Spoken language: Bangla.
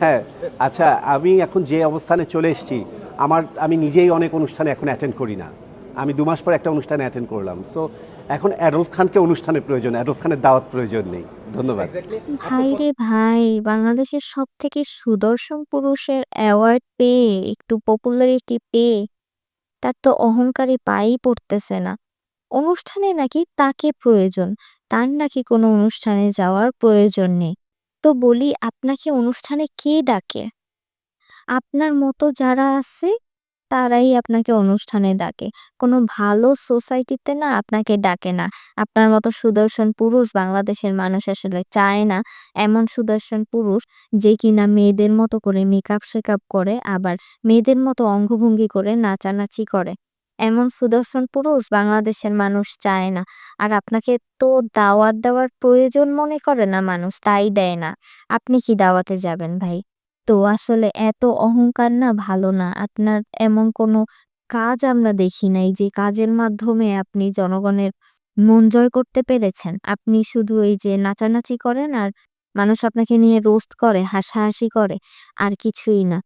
হ্যাঁ আচ্ছা আমি এখন যে অবস্থানে চলে এসেছি আমার আমি নিজেই অনেক অনুষ্ঠানে এখন অ্যাটেন্ড করি না। আমি দু মাস পর একটা অনুষ্ঠানে অ্যাটেন্ড করলাম। সো এখন অ্যাডলফ খানকে অনুষ্ঠানের প্রয়োজন অ্যাডলফ খানের দাওয়াত প্রয়োজন নেই। ধন্যবাদ। ভাই রে ভাই বাংলাদেশের সব থেকে সুদর্শন পুরুষের অ্যাওয়ার্ড পেয়ে একটু পপুলারিটি পেয়ে তার তো অহংকারী পাই পড়তেছে না। অনুষ্ঠানে নাকি তাকে প্রয়োজন তার নাকি কোনো অনুষ্ঠানে যাওয়ার প্রয়োজন নেই। তো বলি, আপনাকে অনুষ্ঠানে কে ডাকে? আপনার মতো যারা আছে, তারাই আপনাকে অনুষ্ঠানে ডাকে। কোনো ভালো সোসাইটিতে না আপনাকে ডাকে না। আপনার মতো সুদর্শন পুরুষ বাংলাদেশের মানুষ আসলে চায় না। এমন সুদর্শন পুরুষ যে কিনা মেয়েদের মতো করে মেকআপ শেকআপ করে, আবার মেয়েদের মতো অঙ্গভঙ্গি করে, নাচানাচি করে। এমন সুদর্শন পুরুষ বাংলাদেশের মানুষ চায় না। আর আপনাকে তো দাওয়াত দেওয়ার প্রয়োজন মনে করে না মানুষ, তাই দেয় না। আপনি কি দাওয়াতে যাবেন ভাই? তো আসলে এত অহংকার না ভালো না। আপনার এমন কোনো কাজ আমরা দেখি নাই যে কাজের মাধ্যমে আপনি জনগণের মন জয় করতে পেরেছেন। আপনি শুধু এই যে নাচানাচি করেন আর মানুষ আপনাকে নিয়ে রোস্ট করে, হাসাহাসি করে, আর কিছুই না।